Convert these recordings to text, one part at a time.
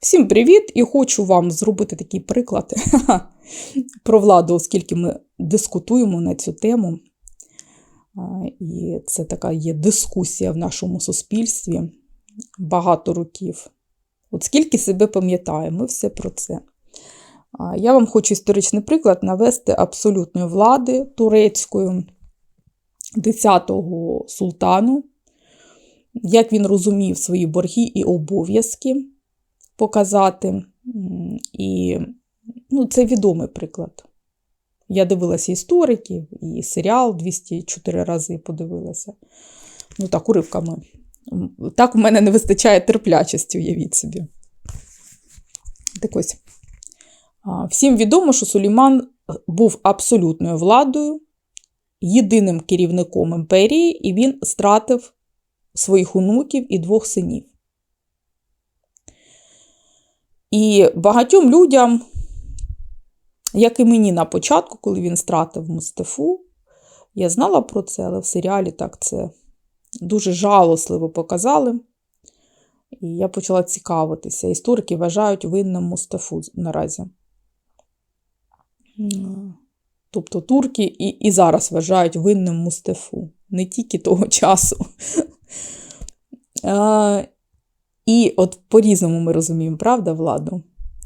Всім привіт! І хочу вам зробити такий приклад про владу, оскільки ми дискутуємо на цю тему. І це така є дискусія в нашому суспільстві багато років. От скільки себе пам'ятаю, ми все про це. Я вам хочу історичний приклад навести абсолютної влади турецької 10-го султану, як він розумів свої борги і обов'язки показати. І ну, це відомий приклад. Я дивилася істориків, і серіал 204 рази подивилася. Ну, так, уривками. Так у мене не вистачає терплячості, уявіть собі. Так ось. Всім відомо, що Суліман був абсолютною владою, єдиним керівником імперії, і він стратив своїх онуків і двох синів. І багатьом людям, як і мені на початку, коли він стратив Мустафу, я знала про це, але в серіалі так це дуже жалосливо показали. І я почала цікавитися. Історики вважають винним Мустафу наразі. Тобто турки і і зараз вважають винним Мустафу, не тільки того часу. І от по-різному ми розуміємо, правда, владу?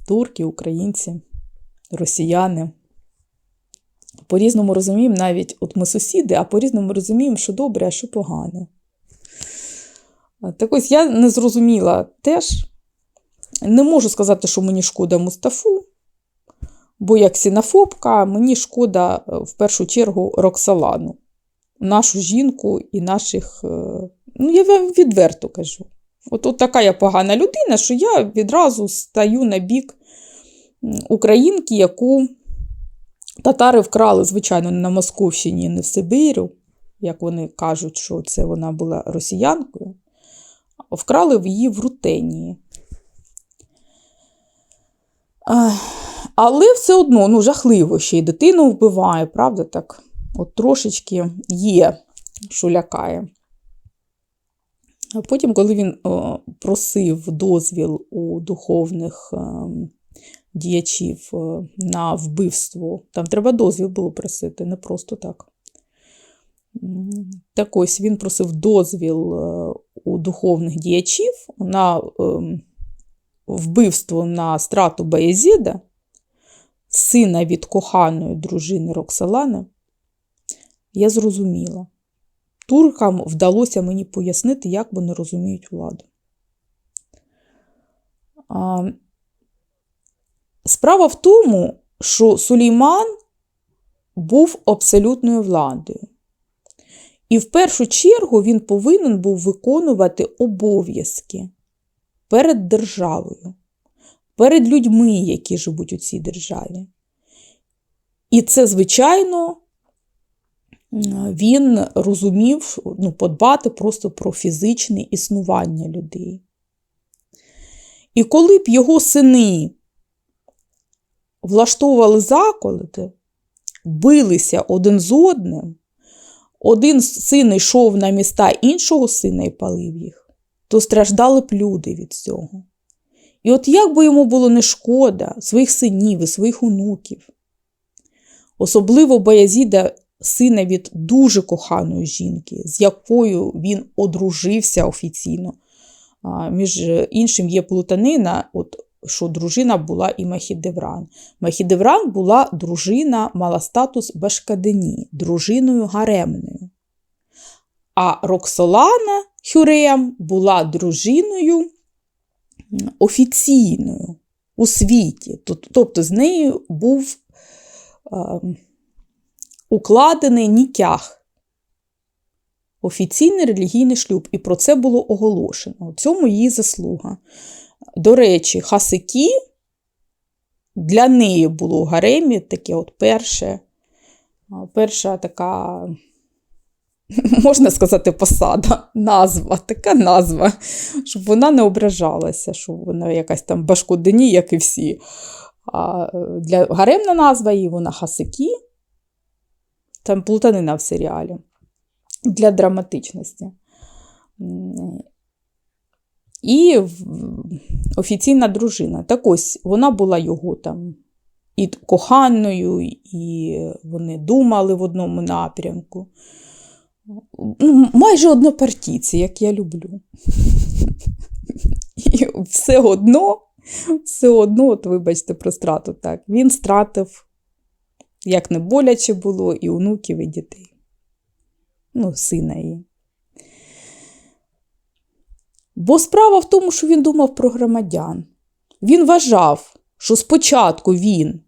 Турки, українці, росіяни. По-різному розуміємо навіть от ми сусіди, а по-різному розуміємо, що добре, а що погано. Так ось я не зрозуміла теж. Не можу сказати, що мені шкода Мустафу, бо як сінофобка, мені шкода е, в першу чергу Роксалану, нашу жінку і наших. Е, ну, я вам відверто кажу. От, от така я погана людина, що я відразу стаю на бік українки, яку татари вкрали, звичайно, не на Московщині, не в Сибирю, як вони кажуть, що це вона була росіянкою, вкрали в її в Рутенії. Але все одно ну, жахливо ще й дитину вбиває, правда так? От трошечки є, що лякає. А потім, коли він просив дозвіл у духовних ем, діячів о, на вбивство, там треба дозвіл було просити, не просто так. Так ось він просив дозвіл е, у духовних діячів на ем, вбивство на страту Баязіда, сина від коханої дружини Роксалани, я зрозуміла. Туркам вдалося мені пояснити, як вони розуміють владу. Справа в тому, що Сулейман був абсолютною владою. І в першу чергу він повинен був виконувати обов'язки перед державою, перед людьми, які живуть у цій державі. І це, звичайно, він розумів ну, подбати просто про фізичне існування людей. І коли б його сини влаштовували заколоти, билися один з одним, один син йшов на міста іншого сина і палив їх, то страждали б люди від цього. І от як би йому було не шкода своїх синів і своїх онуків, особливо Баязіда сина від дуже коханої жінки, з якою він одружився офіційно. Між іншим, є плутанина, от, що дружина була і Махідевран. Махідевран була дружина, мала статус Башкадені, дружиною гаремною. А Роксолана Хюреям була дружиною офіційною у світі. Тобто з нею був укладений нікях, офіційний релігійний шлюб, і про це було оголошено. У цьому її заслуга. До речі, Хасики для неї було у Гаремі таке от перше, перша така. Можна сказати, посада, назва, така назва, щоб вона не ображалася, що вона якась там башкодені, як і всі. А Для гаремна назва її вона Хасики. Там плутанина в серіалі для драматичності. і офіційна дружина. Так ось вона була його там і коханою, і вони думали в одному напрямку. Ну, майже однопартійці, як я люблю. І все одно, все одно, от вибачте про страту, так, він стратив, як не боляче було, і онуків, і дітей. Ну, сина її. Бо справа в тому, що він думав про громадян. Він вважав, що спочатку він,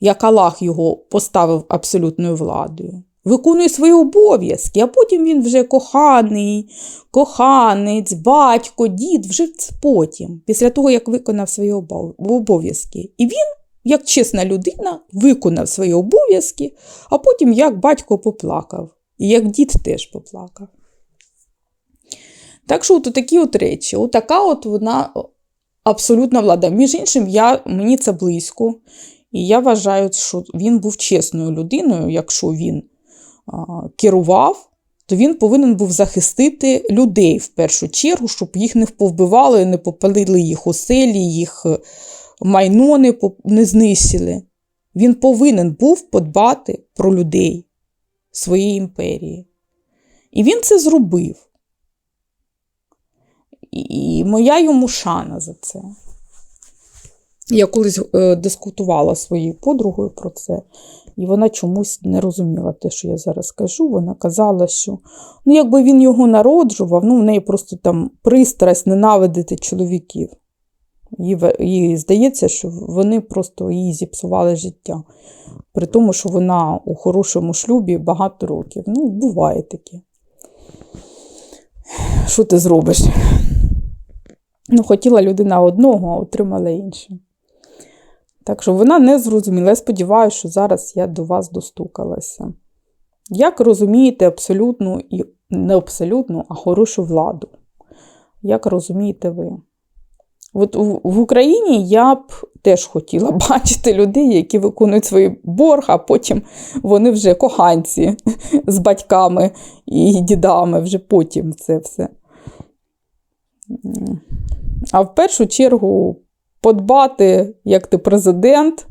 як Аллах його поставив абсолютною владою, виконує свої обов'язки, а потім він вже коханий, коханець, батько, дід, вже потім, після того, як виконав свої обов'язки. І він, як чесна людина, виконав свої обов'язки, а потім як батько поплакав, і як дід теж поплакав. Так що от такі от речі, отака от вона абсолютна влада. Між іншим, я, мені це близько. І я вважаю, що він був чесною людиною, якщо він а, керував, то він повинен був захистити людей в першу чергу, щоб їх не повбивали, не попалили їх оселі, їх майно не, не знищили. Він повинен був подбати про людей своєї імперії. І він це зробив. І моя йому шана за це. Я колись е, дискутувала своєю подругою про це, і вона чомусь не розуміла те, що я зараз кажу. Вона казала, що ну, якби він його народжував, ну, в неї просто там пристрасть ненавидити чоловіків. Їй, їй здається, що вони просто їй зіпсували життя. При тому, що вона у хорошому шлюбі багато років. Ну, буває таке. Що ти зробиш? Ну, хотіла людина одного, а отримала інше. Так що вона не зрозуміла. Я сподіваюся, що зараз я до вас достукалася. Як розумієте абсолютну і не абсолютну, а хорошу владу? Як розумієте ви? От в, Україні я б теж хотіла бачити людей, які виконують свій борг, а потім вони вже коханці з батьками і дідами, вже потім це все. А в першу чергу подбати, як ти президент,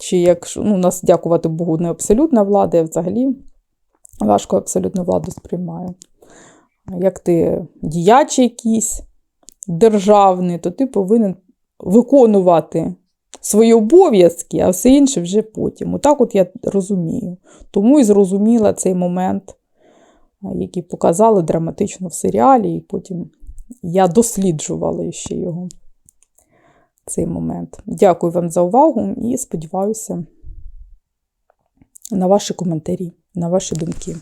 чи як ну, нас, дякувати Богу, не абсолютна влада, я взагалі важко абсолютну владу сприймаю. Як ти діяч якийсь державний, то ти повинен виконувати свої обов'язки, а все інше вже потім. Отак от я розумію. Тому і зрозуміла цей момент, який показали драматично в серіалі, і потім я досліджувала ще його цей момент. Дякую вам за увагу і сподіваюся на ваші коментарі, на ваші думки.